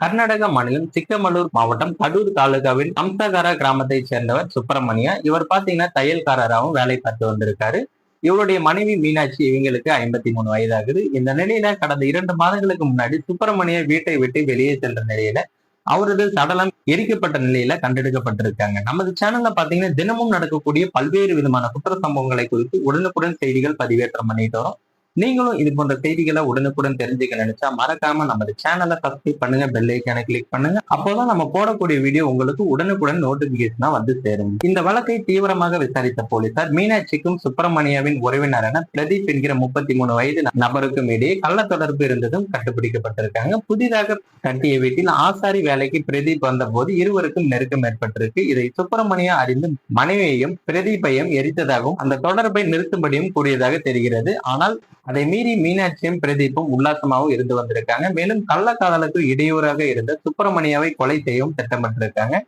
கர்நாடக மாநிலம் சிக்கமலூர் மாவட்டம் கடூர் தாலுகாவின் அம்சகாரா கிராமத்தைச் சேர்ந்தவர் சுப்பிரமணியா. இவர் பாத்தீங்கன்னா தையல்காரராகவும் வேலை பார்த்து வந்திருக்காரு. இவருடைய மனைவி மீனாட்சி இவங்களுக்கு ஐம்பத்தி மூணு வயதாகுது. இந்த நிலையில கடந்த இரண்டு மாதங்களுக்கு முன்னாடி சுப்பிரமணிய வீட்டை விட்டு வெளியே சென்ற நிலையில அவரது சடலம் எரிக்கப்பட்ட நிலையில கண்டெடுக்கப்பட்டிருக்காங்க. நமது சேனல்ல பாத்தீங்கன்னா தினமும் நடக்கக்கூடிய பல்வேறு விதமான குற்ற சம்பவங்களை குறித்து உடனுக்குடன் செய்திகள் பதிவேற்றம் பண்ணிட்டு வரோம். நீங்களும் இது போன்ற செய்திகளை உடனுக்குடன் தெரிஞ்சுக்க நினைச்சா மறக்காம நமது சேனலை சப்ஸ்கிரைப் பண்ணுங்க பெல் ஐக்கான கிளிக் பண்ணுங்க. அப்போதான் நம்ம போடக்கூடிய வீடியோ உங்களுக்கு உடனுக்குடன் நோட்டிபிகேஷனா வந்து சேரும். இந்த வழக்கை தீவிரமாக விசாரித்த போலீசார் மீனாட்சிக்கும் சுப்பிரமணியாவின் உறவினரான பிரதீப் என்கிற முப்பத்தி மூணு வயது நபருக்கும் இடையே கள்ள தொடர்பு இருந்ததும் கண்டுபிடிக்கப்பட்டிருக்காங்க. புதிதாக கட்டிய வீட்டில் ஆசாரி வேலைக்கு பிரதீப் வந்தபோது இருவருக்கும் நெருக்கம் ஏற்பட்டிருக்கு. இதை சுப்பிரமணியா அறிந்து மனைவியையும் பிரதீப்பையும் எரித்ததாகவும் அந்த தொடர்பை நிறுத்தும்படியும் கூறியதாக தெரிகிறது. ஆனால் அதை மீறி மீனாட்சியும் பிரதீப்பும் உல்லாசமாகவும் இருந்து வந்திருக்காங்க. மேலும் கள்ளக்காதலுக்கு இடையூறாக இருந்த சுப்பிரமணியாவை கொலை செய்யவும் திட்டமிட்டிருக்காங்க.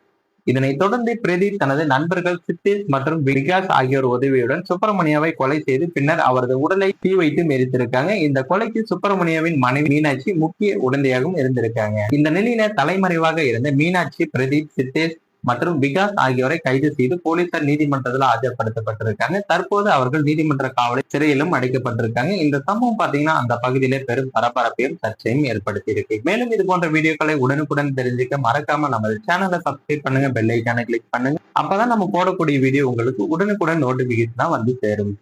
இதனைத் தொடர்ந்து பிரதீப் தனது நண்பர்கள் சித்தேஷ் மற்றும் விகாஸ் ஆகியோர் உதவியுடன் சுப்பிரமணியாவை கொலை செய்து பின்னர் அவரது உடலை தீ வைத்து மெரித்திருக்காங்க இந்த கொலைக்கு சுப்பிரமணியாவின் மனைவி மீனாட்சி முக்கிய உடந்தையாகவும் இருந்திருக்காங்க. இந்த நிலையில தலைமறைவாக இருந்த மீனாட்சி பிரதீப் சித்தேஷ் மற்றும் விகாஸ் ஆகியோரை கைது செய்து போலீசார் நீதிமன்றத்தில் ஆஜர்படுத்தப்பட்டிருக்காங்க. தற்போது அவர்கள் நீதிமன்ற காவலை சிறையிலும் அடைக்கப்பட்டிருக்காங்க. இந்த சம்பவம் பாத்தீங்கன்னா அந்த பகுதியிலே பெரும் பரபரப்பையும் சர்ச்சையும் ஏற்படுத்தி இருக்கு மேலும் இது போன்ற வீடியோக்களை உடனுக்குடன் தெரிஞ்சுக்க மறக்காம நமது சேனலை சப்ஸ்கிரைப் பண்ணுங்க பெல் ஐக்கானை கிளிக் பண்ணுங்க. அப்பதான் நம்ம போடக்கூடிய வீடியோ உங்களுக்கு உடனுக்குடன் நோட்டிபிகேஷனா வந்து சேரும்.